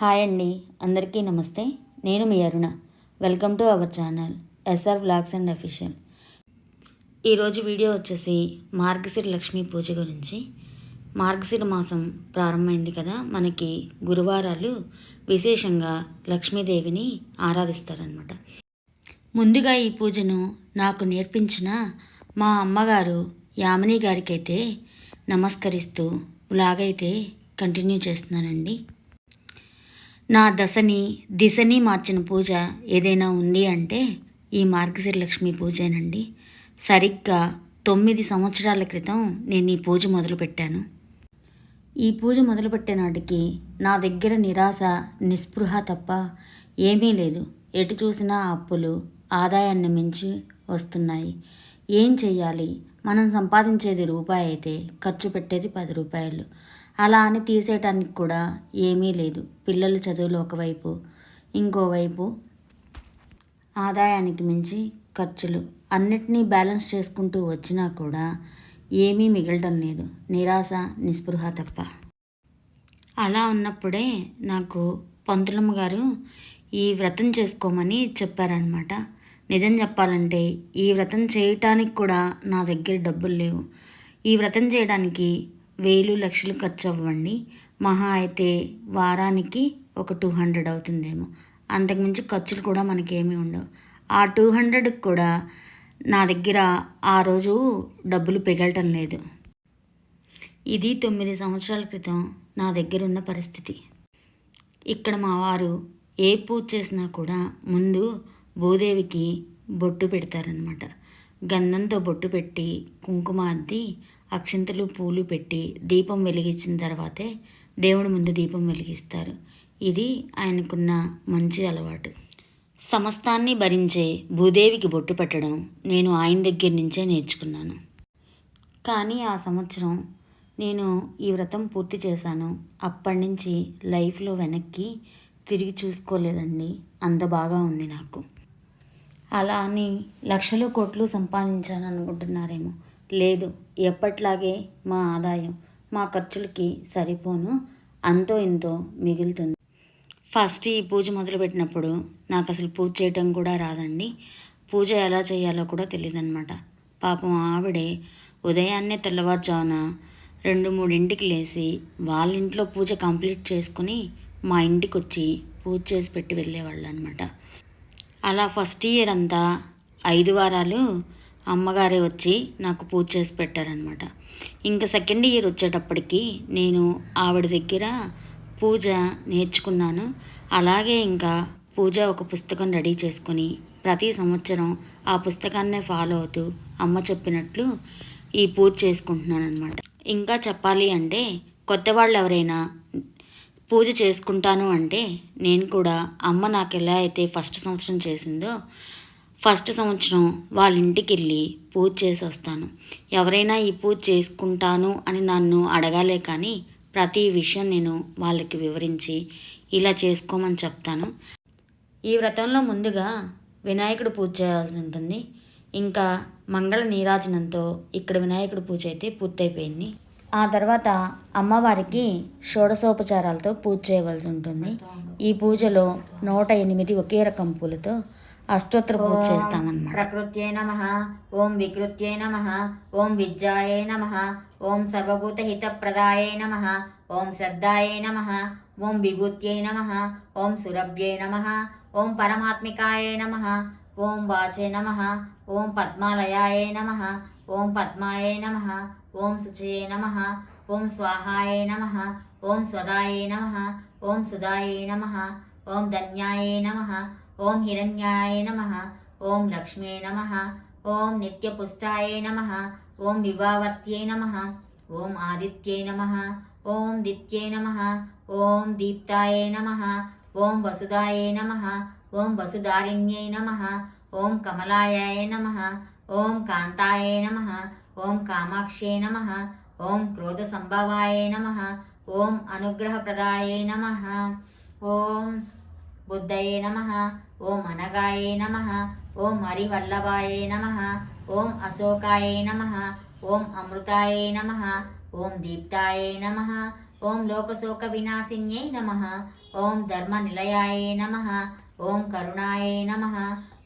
Hi అండి. అందరికీ నమస్తే. నేను మీ Aruna. Welcome to our channel SR blogs and official. ఈరోజు వీడియో వచ్చేసి మార్గశిర లక్ష్మీ పూజ గురించి. మార్గశిర మాసం ప్రారంభమైంది కదా మనకి గురువారాలు విశేషంగా లక్ష్మీదేవిని ఆరాధిస్తారనమాట ముందుగా ఈ పూజను నాకు నేర్పించిన మా అమ్మగారు యామిని గారికైతే నమస్కరిస్తూ వ్లాగైతే కంటిన్యూ చేస్తున్నానండి. నా దశని దిశని మార్చిన పూజ ఏదైనా ఉంది అంటే ఈ మార్గశిర లక్ష్మి పూజేనండి. సరిగ్గా తొమ్మిది సంవత్సరాల క్రితం నేను ఈ పూజ మొదలుపెట్టాను. ఈ పూజ మొదలుపెట్టే నాటికి నా దగ్గర నిరాశ నిస్పృహ తప్ప ఏమీ లేదు. ఎటు చూసినా అప్పులు ఆదాయాన్ని మించి వస్తున్నాయి. ఏం చెయ్యాలి? మనం సంపాదించేది రూపాయి అయితే ఖర్చు పెట్టేది పది రూపాయలు. అలా అని తీసేయటానికి కూడా ఏమీ లేదు. పిల్లల చదువులు ఒకవైపు ఇంకోవైపు ఆదాయానికి మించి ఖర్చులు అన్నిటినీ బ్యాలెన్స్ చేసుకుంటూ వచ్చినా కూడా ఏమీ మిగలటం లేదు. నిరాశ నిస్పృహ తప్ప. అలా ఉన్నప్పుడే నాకు పంతులమ్మ గారు ఈ వ్రతం చేసుకోమని చెప్పారనమాట నిజం చెప్పాలంటే ఈ వ్రతం చేయటానికి కూడా నా దగ్గర డబ్బులు లేవు. ఈ వ్రతం చేయడానికి వేలు లక్షలు ఖర్చు అవ్వండి మహా అయితే వారానికి ఒక టూ హండ్రెడ్ అవుతుందేమో. అంతకుమించి ఖర్చులు కూడా మనకేమీ ఉండవు. ఆ టూ హండ్రెడ్కి కూడా నా దగ్గర ఆ రోజు డబ్బులు పిగలటం లేదు. ఇది తొమ్మిది సంవత్సరాల క్రితం నా దగ్గర ఉన్న పరిస్థితి. ఇక్కడ మా వారు ఏ పూజ చేసినా కూడా ముందు భూదేవికి బొట్టు పెడతారనమాట గంధంతో బొట్టు పెట్టి కుంకుమ అద్ది అక్షంతలు పూలు పెట్టి దీపం వెలిగించిన తర్వాతే దేవుడి ముందు దీపం వెలిగిస్తారు. ఇది ఆయనకున్న మంచి అలవాటు. సమస్తాన్ని భరించే భూదేవికి బొట్టు పెట్టడం నేను ఆయన దగ్గర నుంచే నేర్చుకున్నాను. కానీ ఆ సంవత్సరం నేను ఈ వ్రతం పూర్తి చేశాను. అప్పటి నుంచి లైఫ్లో వెనక్కి తిరిగి చూసుకోలేదండి. అంత బాగా ఉంది నాకు. అలా అని లక్షలు కోట్లు సంపాదించాను అనుకుంటున్నారేమో. లేదు ఎప్పట్లాగే మా ఆదాయం మా ఖర్చులకి సరిపోను అంతో ఇంతో మిగులుతుంది. ఫస్ట్ ఈ పూజ మొదలుపెట్టినప్పుడు నాకు అసలు పూజ చేయటం కూడా రాదండి. పూజ ఎలా చేయాలో కూడా తెలియదు అనమాట పాపం ఆవిడే ఉదయాన్నే తెల్లవారుజామున రెండు మూడింటికి లేచి వాళ్ళ ఇంట్లో పూజ కంప్లీట్ చేసుకుని మా ఇంటికి వచ్చి పూజ చేసి పెట్టి వెళ్ళేవాళ్ళు అనమాట అలా ఫస్ట్ ఇయర్ అంతా ఐదు వారాలు అమ్మగారే వచ్చి నాకు పూజ చేసి పెట్టారనమాట ఇంకా సెకండ్ ఇయర్ వచ్చేటప్పటికి నేను ఆవిడ దగ్గర పూజ నేర్చుకున్నాను. అలాగే ఇంకా పూజ ఒక పుస్తకం రెడీ చేసుకొని ప్రతి సంవత్సరం ఆ పుస్తకాన్నే ఫాలో అవుతూ అమ్మ చెప్పినట్లు ఈ పూజ చేసుకుంటున్నాను అనమాట ఇంకా చెప్పాలి అంటే కొత్త వాళ్ళు ఎవరైనా పూజ చేసుకుంటాను అంటే నేను కూడా అమ్మ నాకు ఎలా అయితే ఫస్ట్ సంవత్సరం చేసిందో ఫస్ట్ సంవత్సరం వాళ్ళ ఇంటికి వెళ్ళి పూజ చేసి వస్తాను ఎవరైనా ఈ పూజ చేసుకుంటాను అని నన్ను అడగాలే కానీ ప్రతి విషయం నేను వాళ్ళకి వివరించి ఇలా చేసుకోమని చెప్తాను. ఈ వ్రతంలో ముందుగా వినాయకుడు పూజ చేయాల్సి ఉంటుంది. ఇంకా మంగళ నీరాజనంతో ఇక్కడ వినాయకుడు పూజ అయితే పూర్తయిపోయింది. ఆ తర్వాత అమ్మవారికి షోడశోపచారాలతో పూజ చేయవలసి ఉంటుంది. ఈ పూజలో నూట ఎనిమిది ఒకే రకం పూలతో అష్టోత్తర పూజ చేస్తామన్నమాట ప్రకృత్యై నమ ఓం వికృత్యై నమ ఓం విద్యాయై నమ ఓం సర్వభూతహితప్రదాయై నమ ఓం శ్రద్ధాయై నమ ఓం విభూత్యై నమ ఓం సురభ్యై నమ ఓం పరమాత్మికాయై నమ ఓం వాచే నమ ఓం పద్మాలయాయై నమ ఓం పద్మాయై నమ ఓం శుచయే నమ ఓం స్వాహాయై నమ ఓం స్వదాయై నమ ఓం సుదాయై నమ ఓం ధన్యాయై నమ ఓం హిరణ్యాయ నమ ఓం లక్ష్మే నమ ఓం నిత్యపుష్టాయ నమ ఓం వివావర్త్యై నమ ఓం ఆదిత్యై నమ ఓం దిత్యై నమ ఓం దీప్తాయ నమ ఓం వసుదాయ నమ ఓం వసుదారిణ్యై నమ ఓం కమలాయ నమ ఓం కాంతాయ నమ ఓం కామాక్షే నమ ఓం క్రోధ సంభవాయ నమ ఓం అనుగ్రహప్రదాయ నమ ఓం బుద్ధయే నమ ఓం అనగాయే నమ ఓం హరివల్లభాయే నమ ఓం అశోకాయే నమ ఓం అమృతాయే నమ ఓం దీప్తాయే నమ ఓం లోకశోక వినాశిన్యై నమ ఓం ధర్మ నిలయాయ నమ ఓం కరుణాయ నమ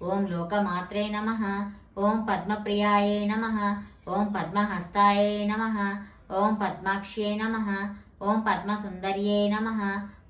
ఓం లోకమాత్రే నమ ఓం పద్మప్రియాయ నమ ఓం పద్మహస్తాయ నమ ఓం పద్మాక్ష్యే నమ ఓం పద్మసుందర్యే నమ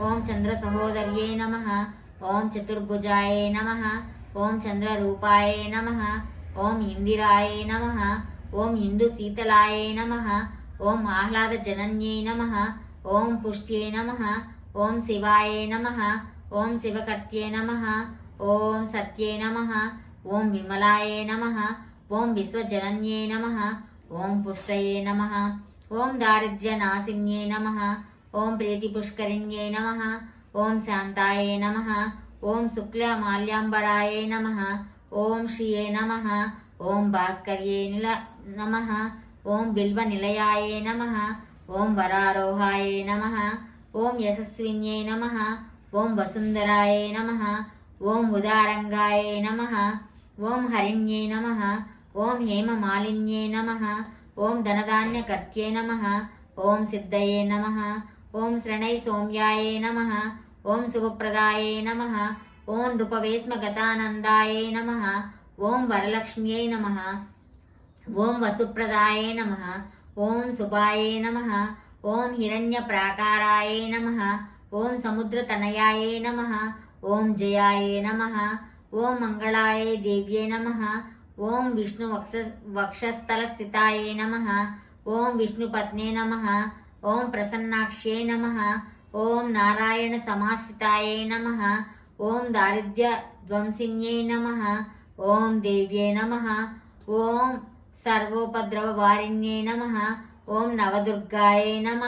ఓం చంద్ర సహోదర్యే నమ ఓం చతుర్భుజాయ నమ ఓం చంద్ర చంద్రరూపాయ నమ ఓం ఇందిరాయ నమ ఓం ఇందు శీతలాయ నమ ఓం ఆహ్లాద జనన్యై నమ ఓం పుష్ట్యై నమ ఓం శివాయ నమ ఓం శివకర్త్యే నమ ఓం సత్యే నమ ఓం విమలాయ నమ ఓం విశ్వజనన్యే నమ ఓం పుష్టయే నమ ఓం దారిద్ర్యనాశిన్యే నమ ఓం ప్రీతిపుష్కరిణ్యై నమ ఓం శాంతాయ నమ ఓం శుక్లమాల్యాంబరాయ నమ ఓం శ్రియే నమ ఓం భాస్కర్యే నిల నమ ఓం బిల్వ నిలయాయ నమ ఓం వరారోహాయ నమ ఓం యశస్విన్యై నమ ఓం వసుంధరాయ నమ ఓం ఉదారంగాయ నమ ఓం హరిణ్యై నమ ఓం హేమమాలిన్యై నమ ఓం ధనధాన్యకర్త్యై నమ ఓం సిద్ధయే నమ ఓం శృణై సోమ్యాయే నమ ఓం శుభప్రదాయే నమ ఓం నృపవేశ్మగతానందాయే నమ ఓం వరలక్ష్మ్యై నమ ఓం వసుప్రదాయే నమ ఓం శుభాయే నమ ఓం హిరణ్య ప్రాకారాయే నమ ఓం సముద్రతనయాయే నమ ఓం జయాయే నమ ఓం మంగళాయే దేవ్యే నమ ఓం విష్ణు వక్ష వక్షస్థలస్థితాయ నమ ఓం విష్ణుపత్నే నమ ఓం ప్రసన్నాక్ష్యై నమ. ఓం నారాయణ సమాశ్రితాయే నమ. ఓం దారిద్ర్య ధ్వంసిన్యై నమ. ఓం దేవ్యై నమ. ఓం సర్వోపద్రవ వారిణ్యై నమ. ఓం నవదుర్గాయే నమ.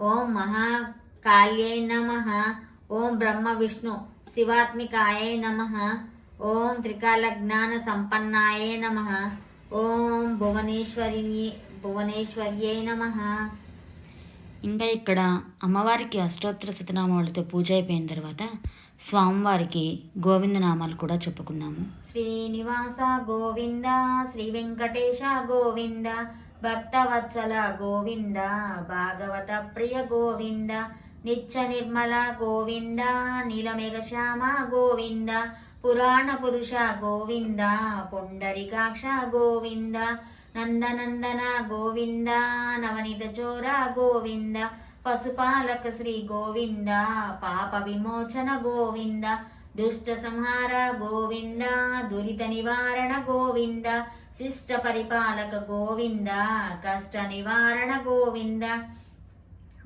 ఓం మహాకాళ్యై నమ. ఓం బ్రహ్మ విష్ణు శివాత్మికాయే నమ. ఓం త్రికాల జ్ఞాన సంపన్నాయే నమ. ఓం భువనేశ్వరి భువనేశ్వర్యై నమ. ఇంకా ఇక్కడ అమ్మవారికి అష్టోత్తర శతనామాలతో పూజ అయిపోయిన తర్వాత స్వామివారికి గోవిందనామాలు కూడా చెప్పుకున్నాము. శ్రీనివాస గోవింద శ్రీ వెంకటేశ గోవింద భక్తవత్సల గోవింద భాగవత ప్రియ గోవింద నిత్య నిర్మల గోవింద నీలమేఘశ్యామ గోవింద పురాణ పురుష గోవింద పొండరికాక్ష గోవింద నందనందన గోవింద నవనిత చోర గోవింద పశుపాలక శ్రీ గోవింద పాప విమోచన గోవింద దుష్ట సంహార గోవింద దురిత నివారణ గోవింద శిష్ట పరిపాలక గోవింద కష్ట నివారణ గోవింద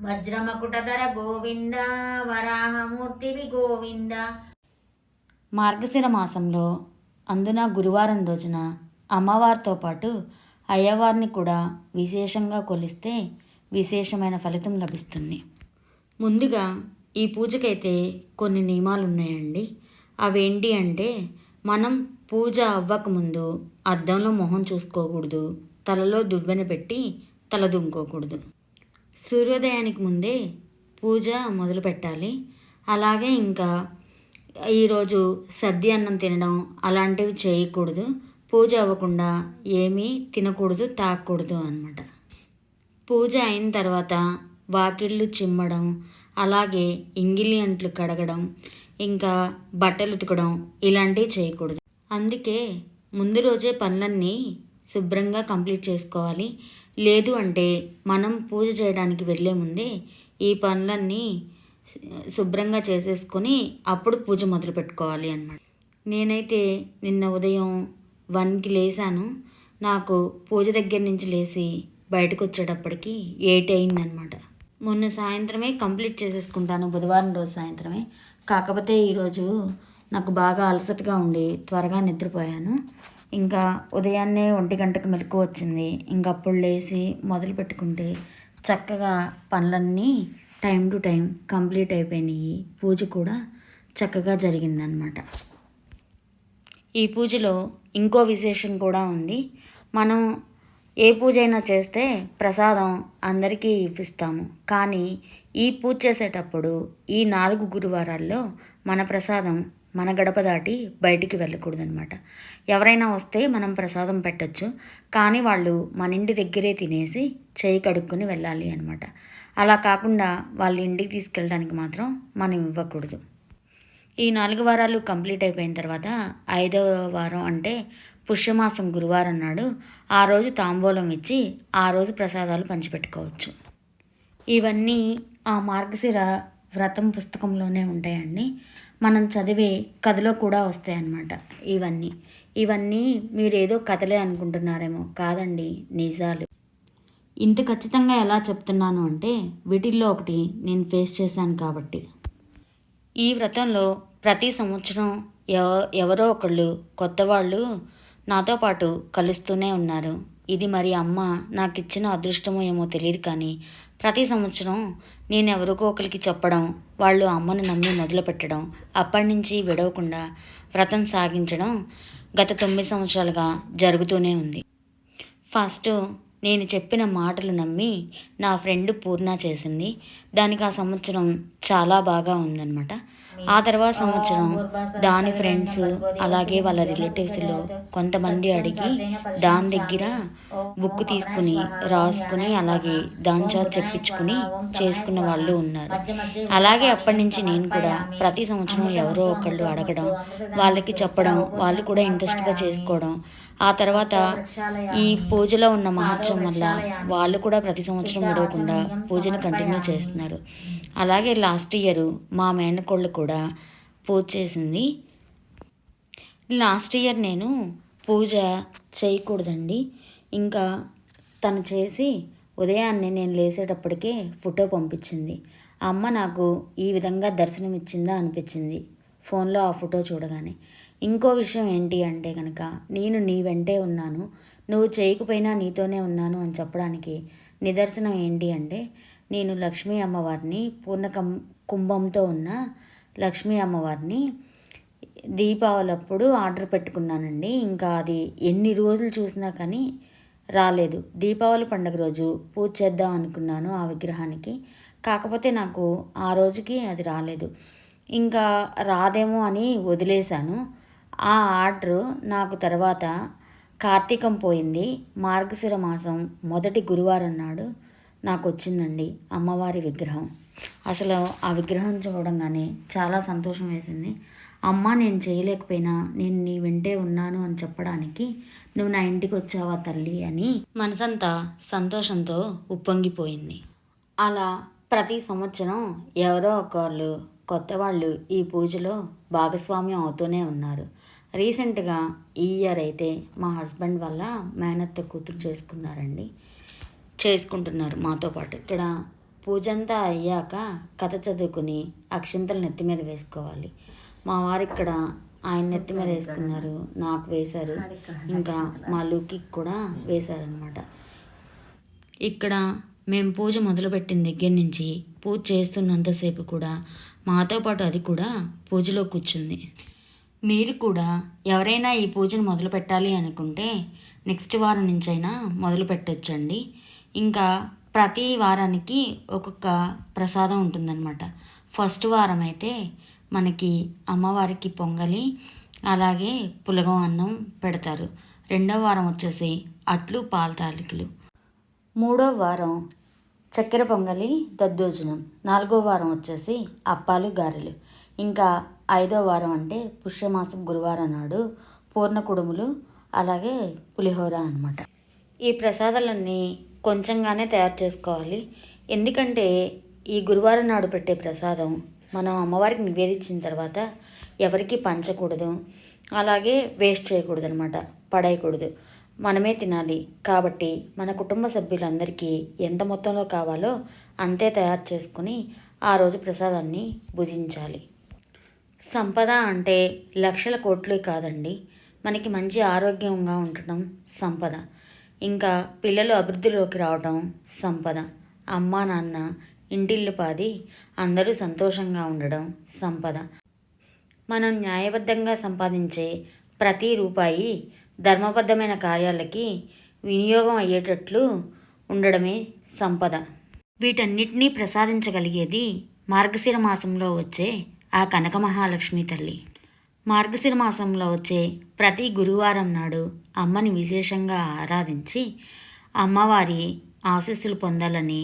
వజ్రమకుటధర గోవింద వరాహమూర్తివి గోవింద మార్గశిర మాసంలో అందున గురువారం రోజున అమ్మవారితో పాటు అయ్యవారిని కూడా విశేషంగా కొలిస్తే విశేషమైన ఫలితం లభిస్తుంది. ముందుగా ఈ పూజకైతే కొన్ని నియమాలు ఉన్నాయండి అవేంటి అంటే మనం పూజ అవ్వకముందు అద్దంలో మొహం చూసుకోకూడదు తలలో దువ్వెన పెట్టి తల దుమ్ముకోకూడదు సూర్యోదయానికి ముందే పూజ మొదలు పెట్టాలి. అలాగే ఇంకా ఈరోజు సద్ది అన్నం తినడం అలాంటివి చేయకూడదు. పూజ అవ్వకుండా ఏమీ తినకూడదు తాగకూడదు అన్నమాట. పూజ అయిన తర్వాత వాకిళ్ళు చిమ్మడం అలాగే ఇంగిలి అంట్లు కడగడం ఇంకా బట్టలు ఉతకడం ఇలాంటివి చేయకూడదు. అందుకే ముందు రోజే పనులన్నీ శుభ్రంగా కంప్లీట్ చేసుకోవాలి. లేదు అంటే మనం పూజ చేయడానికి వెళ్ళే ముందే ఈ పనులన్నీ శుభ్రంగా చేసేసుకొని అప్పుడు పూజ మొదలు పెట్టుకోవాలి అన్నమాట. నేనైతే నిన్న ఉదయం వన్కి లేసాను. నాకు పూజ దగ్గర నుంచి లేచి బయటకు వచ్చేటప్పటికి ఎయిట్ అయిందనమాట మొన్న సాయంత్రమే కంప్లీట్ చేసేసుకుంటాను బుధవారం రోజు సాయంత్రమే. కాకపోతే ఈరోజు నాకు బాగా అలసటగా ఉండి త్వరగా నిద్రపోయాను. ఇంకా ఉదయాన్నే ఒంటి గంటకు మెలకు వచ్చింది. ఇంకప్పుడు లేచి మొదలు పెట్టుకుంటే చక్కగా పనులన్నీ టైం టు టైం కంప్లీట్ అయిపోయినాయి. పూజ కూడా చక్కగా జరిగిందనమాట ఈ పూజలో ఇంకో విశేషం కూడా ఉంది. మనం ఏ పూజ అయినా చేస్తే ప్రసాదం అందరికీ ఇప్పిస్తాము. కానీ ఈ పూజ చేసేటప్పుడు ఈ నాలుగు గురువారాల్లో మన ప్రసాదం మన గడప దాటి బయటికి వెళ్ళకూడదనమాట ఎవరైనా వస్తే మనం ప్రసాదం పెట్టచ్చు. కానీ వాళ్ళు మన ఇంటి దగ్గరే తినేసి చేయి కడుక్కొని వెళ్ళాలి అనమాట అలా కాకుండా వాళ్ళ ఇంటికి తీసుకెళ్ళడానికి మాత్రం మనం ఇవ్వకూడదు. ఈ నాలుగు వారాలు కంప్లీట్ అయిపోయిన తర్వాత ఐదవ వారం అంటే పుష్యమాసం గురువారం నాడు ఆ రోజు తాంబూలం ఇచ్చి ఆ రోజు ప్రసాదాలు పంచిపెట్టుకోవచ్చు. ఇవన్నీ ఆ మార్గశిర వ్రతం పుస్తకంలోనే ఉంటాయండి. మనం చదివే కథలో కూడా వస్తాయన్నమాట ఇవన్నీ. ఇవన్నీ మీరు ఏదో కథలే అనుకుంటున్నారేమో కాదండి నిజాలు. ఇంత ఖచ్చితంగా ఎలా చెప్తున్నాను అంటే వీటిల్లో ఒకటి నేను ఫేస్ చేశాను కాబట్టి. ఈ వ్రతంలో ప్రతి సంవత్సరం ఎవ ఎవరో ఒకళ్ళు కొత్త వాళ్ళు నాతో పాటు కలుస్తూనే ఉన్నారు. ఇది మరి అమ్మ నాకు ఇచ్చిన అదృష్టమో ఏమో తెలియదు కానీ ప్రతి సంవత్సరం నేను ఎవరికో ఒకరికి చెప్పడం వాళ్ళు అమ్మను నమ్మి మొదలు పెట్టడం అప్పటి నుంచి విడవకుండా వ్రతం సాగించడం గత తొమ్మిది సంవత్సరాలుగా జరుగుతూనే ఉంది. ఫస్ట్ నేను చెప్పిన మాటలు నమ్మి నా ఫ్రెండ్ పూర్ణ చేసింది. దానికి ఆ సంవత్సరం చాలా బాగా ఉందన్నమాట. ఆ తర్వాత సంవత్సరం దాని ఫ్రెండ్స్ అలాగే వాళ్ళ రిలేటివ్స్లో కొంతమంది అడిగి దాని దగ్గర బుక్ తీసుకుని రాసుకుని అలాగే దాని చేత చెప్పించుకుని చేసుకున్న వాళ్ళు ఉన్నారు. అలాగే అప్పటి నుంచి నేను కూడా ప్రతి సంవత్సరం ఎవరో ఒకళ్ళు అడగడం వాళ్ళకి చెప్పడం వాళ్ళు కూడా ఇంట్రెస్ట్గా చేసుకోవడం ఆ తర్వాత ఈ పూజలో ఉన్న మహత్యం వల్ల వాళ్ళు కూడా ప్రతి సంవత్సరం విడవకుండా పూజను కంటిన్యూ చేస్తున్నారు. అలాగే లాస్ట్ ఇయర్ మా మేనకోళ్ళు కూడా కూడా పూజ చేసింది. లాస్ట్ ఇయర్ నేను పూజ చేయకూడదండి. ఇంకా తను చేసి ఉదయాన్నే నేను లేసేటప్పటికే ఫోటో పంపించింది. ఆ అమ్మ నాకు ఈ విధంగా దర్శనం ఇచ్చిందా అనిపించింది ఫోన్లో ఆ ఫోటో చూడగానే. ఇంకో విషయం ఏంటి అంటే కనుక నేను నీ వెంటే ఉన్నాను. నువ్వు చేయకపోయినా నీతోనే ఉన్నాను అని చెప్పడానికి నిదర్శనం ఏంటి అంటే నేను లక్ష్మీ అమ్మవారిని పూర్ణ కం కుంభంతో ఉన్న లక్ష్మీ అమ్మవారిని దీపావళి అప్పుడు ఆర్డర్ పెట్టుకున్నానండి. ఇంకా అది ఎన్ని రోజులు చూసినా కానీ రాలేదు. దీపావళి పండుగ రోజు పూజ చేద్దాం అనుకున్నాను ఆ విగ్రహానికి. కాకపోతే నాకు ఆ రోజుకి అది రాలేదు. ఇంకా రాదేమో అని వదిలేశాను. ఆ ఆర్డర్ నాకు తర్వాత కార్తీకం పోయింది. మార్గశిర మాసం మొదటి గురువారం నాడు నాకు వచ్చిందండి అమ్మవారి విగ్రహం. అసలు ఆ విగ్రహం చూడంగానే చాలా సంతోషం వేసింది. అమ్మ నేను చేయలేకపోయినా నేను నీ వెంటే ఉన్నాను అని చెప్పడానికి నువ్వు నా ఇంటికి వచ్చావా తల్లి అని మనసంతా సంతోషంతో ఉప్పొంగిపోయింది. అలా ప్రతి సంవత్సరం ఎవరో ఒకళ్ళు కొత్త వాళ్ళు ఈ పూజలో భాగస్వామ్యం అవుతూనే ఉన్నారు. రీసెంట్గా ఈ ఇయర్ అయితే మా హస్బెండ్ వల్ల మేనత్త కూతురు చేసుకున్నారండి. చేసుకుంటున్నారు మాతో పాటు. ఇక్కడ పూజంతా అయ్యాక కథ చదువుకుని అక్షంతలు నెత్తి మీద వేసుకోవాలి. మా వారు ఇక్కడ ఆయన నెత్తి మీద వేసుకున్నారు నాకు వేశారు. ఇంకా మా లూకి కూడా వేశారనమాట ఇక్కడ మేము పూజ మొదలుపెట్టిన దగ్గర నుంచి పూజ చేస్తున్నంతసేపు కూడా మాతో పాటు అది కూడా పూజలో కూర్చుంది. మీరు కూడా ఎవరైనా ఈ పూజను మొదలు పెట్టాలి అనుకుంటే నెక్స్ట్ వారం నుంచైనా మొదలు పెట్టొచ్చండి ఇంకా ప్రతి వారానికి ఒక్కొక్క ప్రసాదం ఉంటుందన్నమాట. ఫస్ట్ వారం అయితే మనకి అమ్మవారికి పొంగలి అలాగే పులగం అన్నం పెడతారు. రెండవ వారం వచ్చేసి అట్లు పాల తాలికలు. మూడో వారం చక్కెర పొంగలి దద్దోజనం. నాలుగో వారం వచ్చేసి అప్పాలు గారెలు. ఇంకా ఐదో వారం అంటే పుష్యమాసం గురువారం నాడు పూర్ణ కుడుములు అలాగే పులిహోర అనమాట ఈ ప్రసాదాలన్నీ కొంచెంగానే తయారు చేసుకోవాలి. ఎందుకంటే ఈ గురువారం నాడు పెట్టే ప్రసాదం మనం అమ్మవారికి నివేదించిన తర్వాత ఎవరికి పంచకూడదు. అలాగే వేస్ట్ చేయకూడదు అనమాట పడేయకూడదు. మనమే తినాలి. కాబట్టి మన కుటుంబ సభ్యులందరికీ ఎంత మొత్తంలో కావాలో అంతే తయారు చేసుకుని ఆ రోజు ప్రసాదాన్ని భుజించాలి. సంపద అంటే లక్షల కోట్లు కాదండి. మనకి మంచి ఆరోగ్యంగా ఉండటం సంపద. ఇంకా పిల్లలు అభివృద్ధిలోకి రావడం సంపద. అమ్మా నాన్న ఇంటిల్లిపాది అందరూ సంతోషంగా ఉండడం సంపద. మనం న్యాయబద్ధంగా సంపాదించే ప్రతి రూపాయి ధర్మబద్ధమైన కార్యాలకి వినియోగం అయ్యేటట్లు ఉండడమే సంపద. వీటన్నిటినీ ప్రసాదించగలిగేది మార్గశిర మాసంలో వచ్చే ఆ కనక మహాలక్ష్మి తల్లి. మార్గశిర మాసంలో వచ్చే ప్రతి గురువారం నాడు అమ్మని విశేషంగా ఆరాధించి అమ్మవారి ఆశీస్సులు పొందాలని